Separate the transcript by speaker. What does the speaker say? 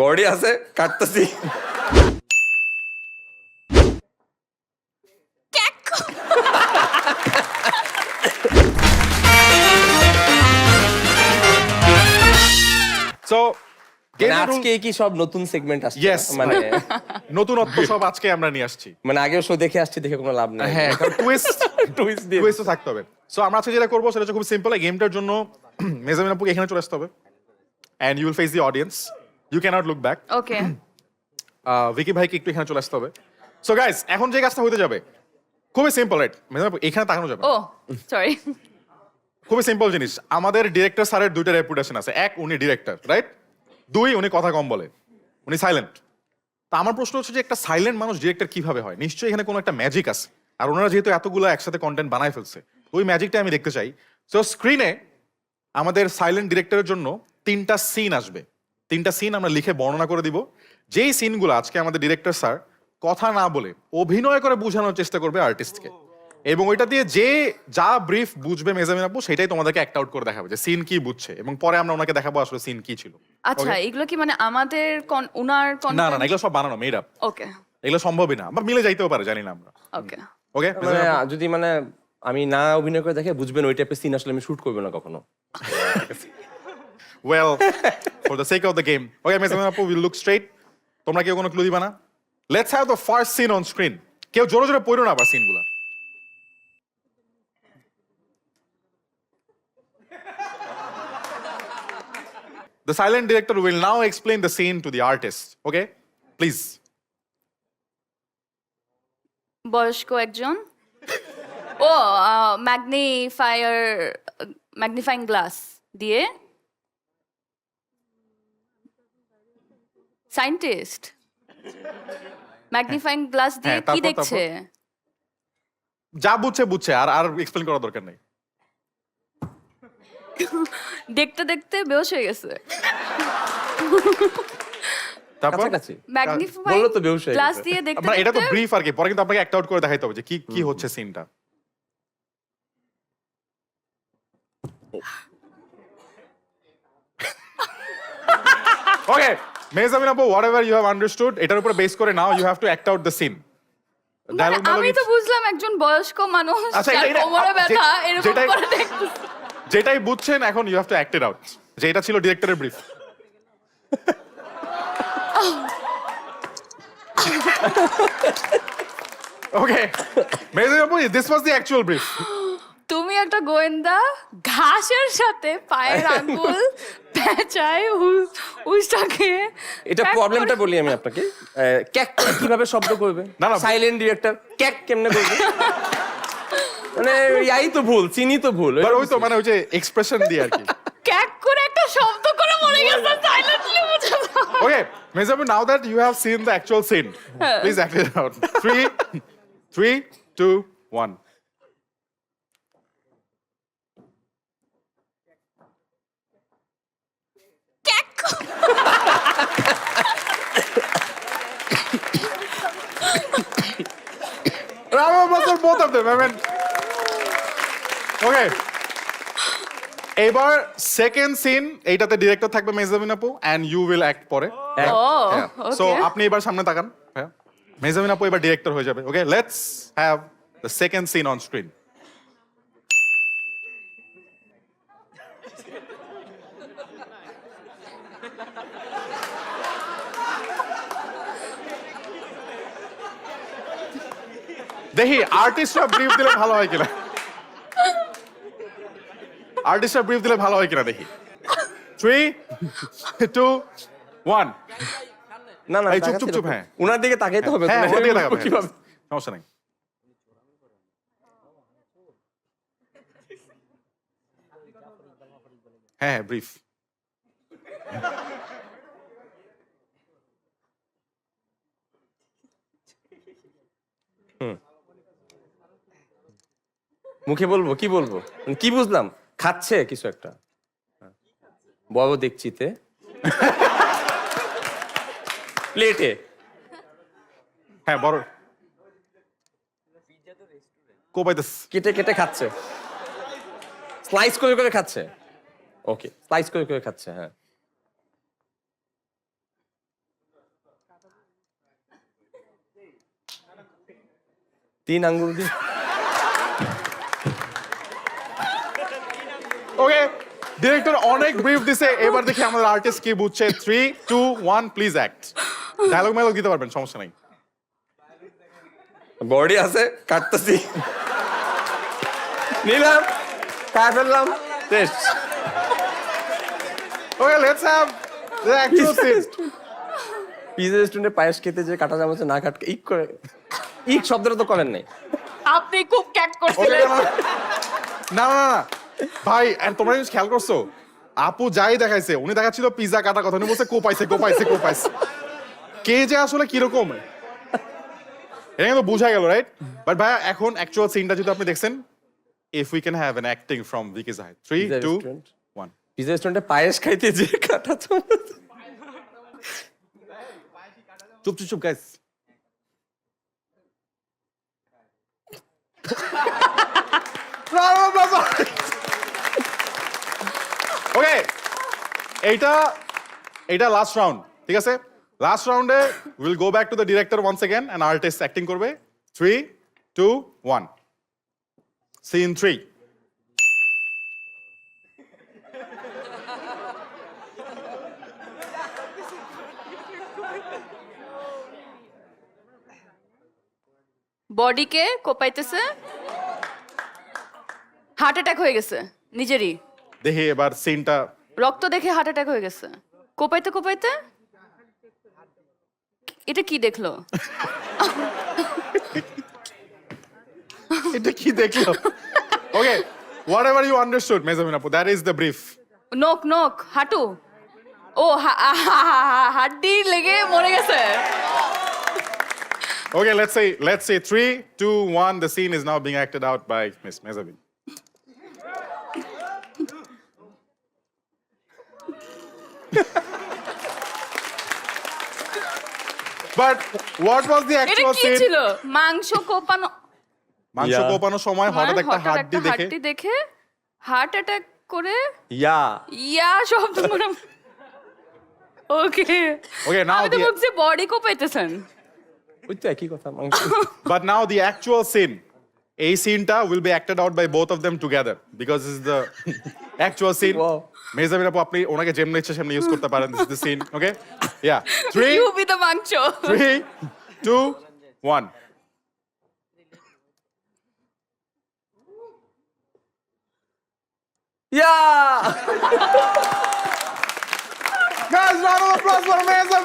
Speaker 1: Body আছে কাটতেছি।
Speaker 2: So
Speaker 1: মানে আজকে কি সব নতুন সেগমেন্ট আসছে? মানে
Speaker 2: নতুনত্ব সব আজকে আমরা নিয়ে আসছি।
Speaker 1: মানে আগেও শো দেখে আসছি দেখে কোনো লাভ নেই।
Speaker 2: হ্যাঁ টুইস্ট
Speaker 1: টুইস্ট দিয়ে।
Speaker 2: টুইস্ট থাকতে হবে। সো আমরা আজকে যেটা করব সেটা হচ্ছে খুব সিম্পল গেমটার জন্য মেজামিন আপুকে এখানে চলে আসতে হবে। And you will face the audience you cannot look back
Speaker 3: okay
Speaker 2: Vicky ভাইকে একটু এখানে চলে আসতে হবে। সো গাইস এখন যে কাজটা হতে যাবে খুবই সিম্পল রাইট মেজামিন এখানে তাকানো যাবে
Speaker 3: ও সরি
Speaker 2: খুবই সিম্পল জিনিস। আমাদের ডিরেক্টর স্যারের দুইটা রেপুটেশন আছে। এক উনি ডিরেক্টর রাইট দুই উনি কথা কম বলে। উনি সাইলেন্ট তা আমার প্রশ্ন হচ্ছে যে একটা সাইলেন্ট মানুষ ডিরেক্টর কীভাবে হয়? নিশ্চয়ই এখানে কোনো একটা ম্যাজিক আছে। আর ওনারা যেহেতু এতগুলো একসাথে কন্টেন্ট বানায় ফেলছে ওই ম্যাজিকটা আমি দেখতে চাই। সো স্ক্রিনে আমাদের সাইলেন্ট ডিরেক্টরের জন্য তিনটা সিন আসবে। তিনটা সিন আমরা লিখে বর্ণনা করে দিব। যেই সিনগুলো আজকে আমাদের ডিরেক্টর স্যার কথা না বলে অভিনয় করে বোঝানোর চেষ্টা করবে আর্টিস্টকে এবং ওইটা দিয়ে যে যা ব্রিফ বুঝবে মেজামিন আপু সেটাই তোমাদেরকে অ্যাক্ট আউট করে দেখাবে যে সিন কি বুঝছে। এবং পরে আমরা ওনাকে দেখাবো আসলে সিন কি ছিল।
Speaker 3: আচ্ছা এগুলো কি মানে আমাদের উনার
Speaker 2: না না না এগুলো সব বানানো মেড আপ
Speaker 3: ওকে
Speaker 2: এগুলো সম্ভবই না বা মিলে যাইতেও পারে জানি না আমরা।
Speaker 3: ওকে
Speaker 2: ওকে
Speaker 1: মানে যদি মানে আমি না অভিনয় করে দেখে বুঝবেন ওই টাইপের সিন আসলে আমি শুট করব না কখনো।
Speaker 2: Well for the sake of the game okay Mezamin আপু উইল লুক স্ট্রেট তোমরা কেউ কোনো ক্লু দিবা না let's have the first scene on screen কেউ জোরে জোরে পড়ো না আবার সিনগুলো The silent director will now explain the scene to the artist. Okay? Please.
Speaker 3: বয়স্ক একজন ও ম্যাগনিফায়ার ম্যাগনিফাইং গ্লাস দিয়ে সায়েন্টিস্ট ম্যাগনিফাইং গ্লাস দিয়ে
Speaker 2: হ্যাঁ,
Speaker 3: কি দেখছে?
Speaker 2: যা বুঝছে বুঝছে আর আর এক্সপ্লেন করার দরকার নেই।
Speaker 3: দেখতে দেখতে বেহোশ হয়ে গেছে।
Speaker 2: তারপর?
Speaker 3: ম্যাগনিফাইং
Speaker 1: বলল তো বেহুশ হয়ে
Speaker 3: গ্লাস দিয়ে দেখতে
Speaker 2: এটা তো ব্রিফ আর কি পরে কিন্তু আপনাকে একটা আউট করে দেখাইতে হবে যে কি কি হচ্ছে সিনটা ওকে মেজামিন আপু whatever you have understood এটার উপরে বেস করে now you have to act out the scene
Speaker 3: আমি তো বুঝলাম একজন বয়স্ক মানুষ
Speaker 2: আচ্ছা,
Speaker 3: কোমরে ব্যথা এরকম
Speaker 2: যেটাই-
Speaker 3: করে দেখতেছে।
Speaker 2: যেটাই বুঝছেন এখন you have to act it out যে এটা ছিল ডিরেক্টরের ব্রিফ ওকে মেজামিন আপু this was the actual brief
Speaker 3: তুমি একটা গোয়েন্দা ঘাসের সাথে পায়ের আঙ্গুল পেঁচায় উসটাকে
Speaker 1: এটা প্রবলেমটা বলি আমি আপনাকে। ক্যাক করে কীভাবে শব্দ করবে?
Speaker 2: না, না।
Speaker 1: সাইলেন্ট ডিরেক্টর ক্যাক কেমনে করবে? মানে ইয়াই তো ভুল চিনি তো ভুল
Speaker 2: ওই তো মানে ওই যে এক্সপ্রেশন দিয়ে আর কি।
Speaker 3: ক্যাক করে একটা শব্দ করে মরে গেছে সাইলেন্টলি বুঝে
Speaker 2: Okay, Mezabu, now that you have seen the actual scene, please act it out. Three, three, two, one. Round of applause for both of them. I mean, okay. এবার সেকেন্ড সিন এইটাতে director থাকবে মেজামিন আপু and you will act পরে।
Speaker 3: ও
Speaker 2: so আপনি এবার সামনে তাকান মেজামিন আপু এবার ডিরেক্টর হয়ে যাবে okay let's have the second scene on screen দেখি আর্টিস্টরা ব্রিফ দিলে ভালো হয় কিনা? আর্টিস্টরা ব্রিফ দিলে ভালো হয় কিনা দেখি। থ্রি টু ওয়ান
Speaker 1: না না
Speaker 2: এই চুপ, চুপ, চুপ, হ্যাঁ।
Speaker 1: উনার দিকে তাকাইতে হবে
Speaker 2: হ্যাঁ ওর দিকে তাকাবে।
Speaker 1: কীভাবে?
Speaker 2: সমস্যা নেই। হ্যাঁ ব্রিফ
Speaker 1: মুখে বলব? কি বলব? কি বুঝলাম? খাচ্ছে কিছু একটা। বড় দেখছিতে প্লেটে।
Speaker 2: হ্যাঁ বড়। কোপাইতেস
Speaker 1: কেটে কেটে খাচ্ছে। স্লাইস করে করে খাচ্ছে। ওকে স্লাইস করে করে খাচ্ছে হ্যাঁ। তিন আঙ্গুল দিয়ে।
Speaker 2: ওকে ডিরেক্টর অনেক ব্রিফ দিছে। এবার দেখি আমাদের আর্টিস্ট কি বুঝছে। Three two one please act dialogue ম্যালগ দিতে পারবেন সমস্যা নাই।
Speaker 1: বডি আছে কাটতেছি। নিলাম কাট ফেললাম। Test
Speaker 2: okay let's have the actual scene
Speaker 1: pizza রেস্টুরেন্টে পায়েস খেতে যে কাটা চামচে না কাটকে ইক করে ইক শব্দটা তো করেন নাই।
Speaker 3: আপনি খুব ক্যাক করছিলেন।
Speaker 2: না না না। ভাই আর তোমরা জিনিস খেয়াল করছ? আপু যাই দেখাইছে উনি দেখাচ্ছিল পিজা কাটা কথা উনি বলছে কো পাইছে কো পাইছে কো পাইছে কে যে আসলে কীরকম? এটা কিন্তু বোঝা গেল রাইট বাট ভাই এখন অ্যাকচুয়াল সিনটা যদি আপনি দেখছেন if we can have an acting from Vicky Zahid three two
Speaker 1: restaurant
Speaker 2: one
Speaker 1: pizza রেস্টুরেন্টে পায়েস খাইতে যে কাটা
Speaker 2: চুপ চুপ চুপ গাইস ওকে এইটা এইটা লাস্ট রাউন্ড ঠিক আছে? লাস্ট রাউন্ডে will go back to the director once again and artist acting করবে। Three two one scene three
Speaker 3: বডিকে কোপাইতেছে? হার্ট অ্যাটাক হয়ে গেছে নিজেরই।
Speaker 2: দেখি এবার সিনটা
Speaker 3: রক্ত দেখে হার্ট অ্যাটাক হয়ে গেছে। কোপাইতে কোপাইতে? এটা কি দেখল?
Speaker 2: এটা কি দেখল? Okay whatever you understood মেজামিন আপু দ্যাট ইজ দ্য ব্রিফ
Speaker 3: নোক নোক হাঁটু। ও হাড্ডি লেগে মরে গেছে।
Speaker 2: Okay, let's say let's say three, two, one. The scene is now being acted out by Miss Mezabin. But what was the
Speaker 3: এটা
Speaker 2: actual
Speaker 3: কি
Speaker 2: scene?
Speaker 3: ছিল মাংস কোপানো
Speaker 2: মাংস
Speaker 1: Yeah.
Speaker 2: কোপানোর সময় হঠাৎ
Speaker 3: মানে
Speaker 2: একটা হাড্ডি দেখে
Speaker 3: হাড্ডি দেখে হার্ট অ্যাটাক করে
Speaker 1: ইয়া
Speaker 3: ইয়া শব্দ করে ওকে
Speaker 2: Okay, now
Speaker 3: আমি তো
Speaker 2: the-
Speaker 3: বলছি বডি কোপাইতেছেন
Speaker 1: ওই তো একই কথা মাংস
Speaker 2: but now the actual scene. A scene ta will be acted out by both of them together because this is the actual scene.
Speaker 1: Wow.
Speaker 2: Mehazabien আপু আপনি ওনাকে যেমনি ইচ্ছে সেমনি ইউজ করতে পারেন this is the scene okay yeah three
Speaker 3: you be the মাংস
Speaker 2: Three, two, one.
Speaker 1: Yeah
Speaker 2: Guys, round of applause for Mesa